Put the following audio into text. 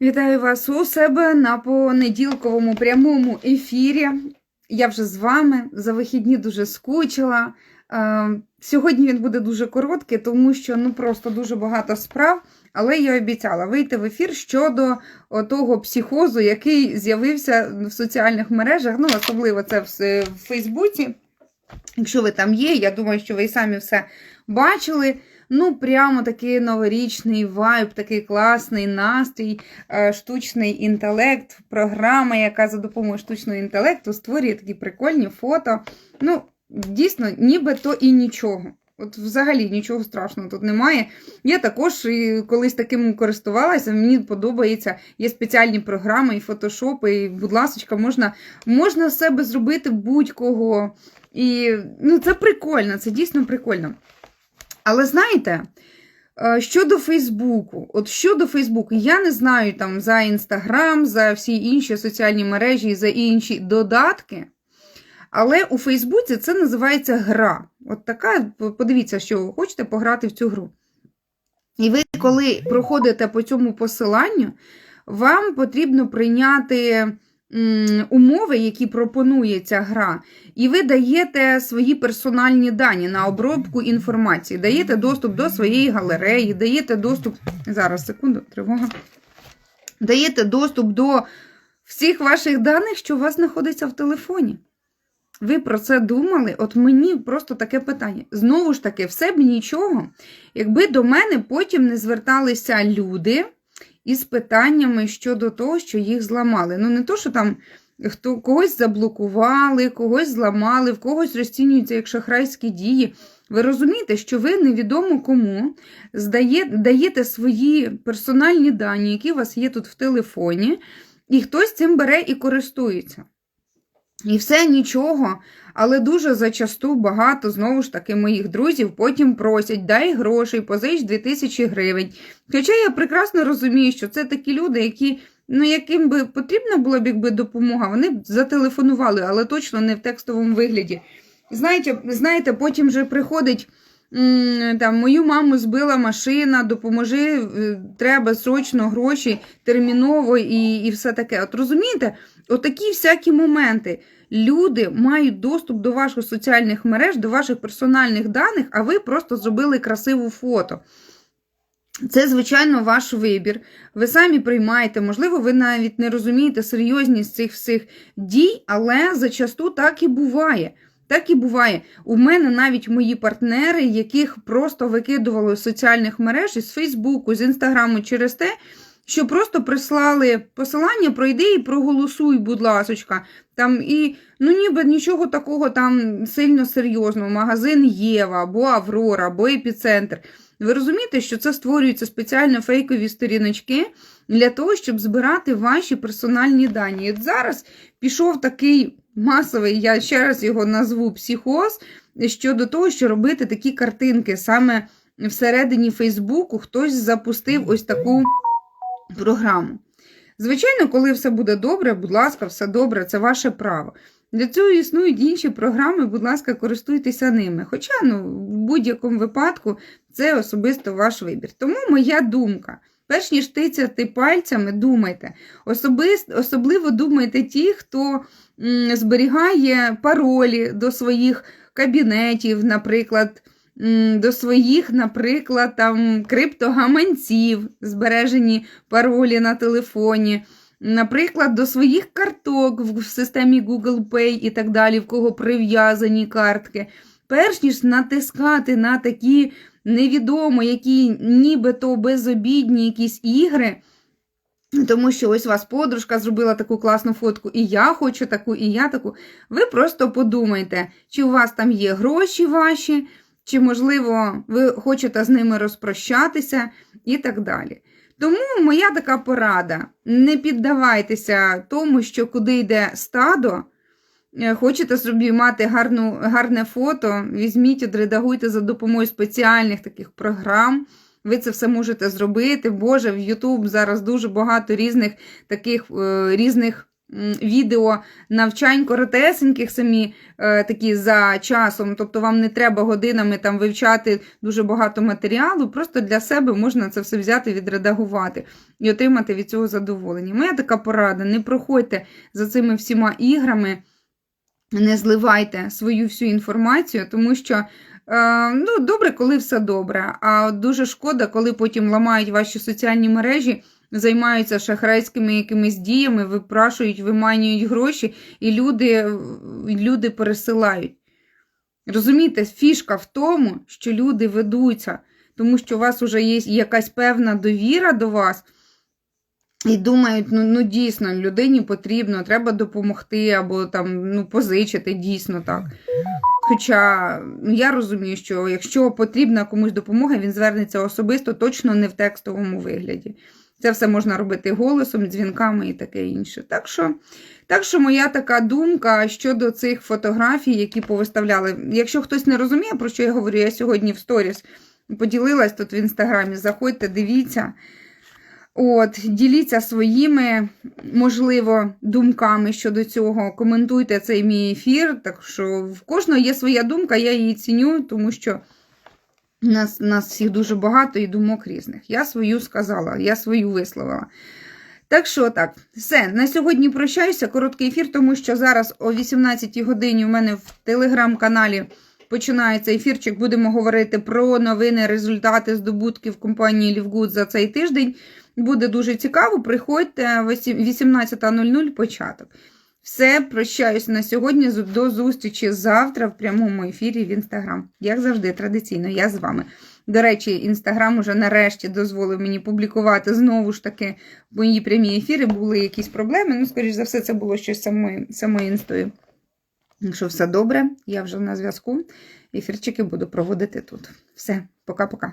Вітаю вас у себе на понеділковому прямому ефірі. Я вже з вами за вихідні дуже скучила. Е, Сьогодні він буде дуже короткий, тому що ну просто дуже багато справ. Але я обіцяла вийти в ефір щодо того психозу, який з'явився в соціальних мережах. Ну, особливо це в, Фейсбуці. Якщо ви там є, я думаю, що ви і самі все бачили. Ну, прямо такий новорічний вайб, такий класний настрій, е, штучний інтелект, програма, яка за допомогою штучного інтелекту створює такі прикольні фото. Ну, дійсно, нібито і нічого. От взагалі нічого страшного тут немає. Я також колись таким користувалася, мені подобається. Є спеціальні програми, і фотошопи, і, будь ласка, можна можна себе зробити будь-кого. І ну, це прикольно, це дійсно прикольно. Але знаєте, е, щодо Фейсбуку, от щодо Фейсбуку, я не знаю там за Інстаграм, за всі інші соціальні мережі, за інші додатки. Але у Фейсбуці це називається гра. От така, подивіться, що ви хочете пограти в цю гру. І ви, коли проходите по цьому посиланню, вам потрібно прийняти умови, які пропонує ця гра, і ви даєте свої персональні дані на обробку інформації, даєте доступ до своєї галереї, даєте доступ. Зараз, секунду, тривога. Даєте доступ до всіх ваших даних, що у вас знаходиться в телефоні. Ви про це думали? От мені просто таке питання. Знову ж таки, все б нічого, якби до мене потім не зверталися люди із питаннями щодо того, що їх зламали. Ну, не то, що там хто когось заблокували, когось зламали, в когось розцінюються як шахрайські дії. Ви розумієте, що ви невідомо кому здає, даєте свої персональні дані, які у вас є тут в телефоні, і хтось цим бере і користується. І все нічого, але дуже зачасту багато, знову ж таки, моїх друзів потім просять, дай грошей, позич 2000 гривень. Хоча я прекрасно розумію, що це такі люди, які, ну, яким би потрібна була б якби допомога, вони б зателефонували, але точно не в текстовому вигляді. Знаєте, знаєте потім вже приходить. Там, Мою маму збила машина, допоможи, е, треба срочно гроші, терміново і і все таке. От розумієте, отакі всякі моменти. Люди мають доступ до ваших соціальних мереж, до ваших персональних даних, а ви просто зробили красиву фото. Це, звичайно, ваш вибір. Ви самі приймаєте, можливо, ви навіть не розумієте серйозність цих всіх дій, але зачасту так і буває. Так і буває. У мене навіть мої партнери, яких просто викидували з соціальних мереж із Фейсбуку, з Інстаграму через те, що просто прислали посилання, пройди і проголосуй, будь ласочка. Там і ну ніби нічого такого там сильно серйозного. Магазин Єва, або Аврора, або Епіцентр. Ви розумієте, що це створюються спеціально фейкові сторіночки для того, щоб збирати ваші персональні дані. От зараз пішов такий масовий, я ще раз його назву психоз, щодо того, що робити такі картинки. Саме всередині Фейсбуку хтось запустив ось таку програму. Звичайно, коли все буде добре, будь ласка, все добре, це ваше право. Для цього існують інші програми, будь ласка, користуйтеся ними. Хоча ну, в будь-якому випадку це особисто ваш вибір. Тому моя думка. Перш ніж тицяти пальцями, думайте. Особисто, особливо думайте ті, хто зберігає паролі до своїх кабінетів, наприклад, до своїх, наприклад, там, криптогаманців, збережені паролі на телефоні. Наприклад, до своїх карток в системі Google Pay і так далі, в кого прив'язані картки. Перш ніж натискати на такі невідомо, які нібито безобідні якісь ігри, тому що ось вас подружка зробила таку класну фотку, і я хочу таку, і я таку. Ви просто подумайте, чи у вас там є гроші ваші, чи, можливо, ви хочете з ними розпрощатися і так далі. Тому моя така порада: не піддавайтеся тому, що куди йде стадо. Е, хочете собі мати гарну, гарне фото, візьміть, відредагуйте за допомогою спеціальних таких програм. Ви це все можете зробити. Боже, в YouTube зараз дуже багато різних таких е, різних відео навчань коротесеньких самі е, такі за часом. Тобто вам не треба годинами там вивчати дуже багато матеріалу. Просто для себе можна це все взяти, відредагувати і отримати від цього задоволення. Моя така порада: не проходьте за цими всіма іграми. Не зливайте свою всю інформацію, тому що е, ну, добре, коли все добре. А дуже шкода, коли потім ламають ваші соціальні мережі, займаються шахрайськими якимись діями, випрашують, виманюють гроші, і люди, люди пересилають. Розумієте, фішка в тому, що люди ведуться, тому що у вас вже є якась певна довіра до вас. І думають, ну, ну дійсно, людині потрібно, треба допомогти або там ну, позичити, дійсно так. Хоча ну, я розумію, що якщо потрібна комусь допомога, він звернеться особисто, точно не в текстовому вигляді. Це все можна робити голосом, дзвінками і таке інше. Так що, так що моя така думка щодо цих фотографій, які повиставляли. Якщо хтось не розуміє, про що я говорю, я сьогодні в сторіс поділилась тут в інстаграмі. Заходьте, дивіться. От, діліться своїми, можливо, думками щодо цього. Коментуйте цей мій ефір. Так що в кожного є своя думка, я її ціню, тому що нас, нас всіх дуже багато і думок різних. Я свою сказала, я свою висловила. Так що так, все. На сьогодні прощаюся. Короткий ефір, тому що зараз о 18 годині у мене в телеграм-каналі починається ефірчик. Будемо говорити про новини, результати здобутків компанії Лівгуд за цей тиждень. Буде дуже цікаво. Приходьте 18.00 початок. Все, прощаюсь на сьогодні. До зустрічі завтра в прямому ефірі в інстаграм. Як завжди, традиційно, я з вами. До речі, інстаграм уже нарешті дозволив мені публікувати знову ж таки мої прямі ефіри. Були якісь проблеми. Ну, скоріш за все, це було щось самою, самою інстою. Якщо все добре, я вже на зв'язку. Ефірчики буду проводити тут. Все, пока-пока.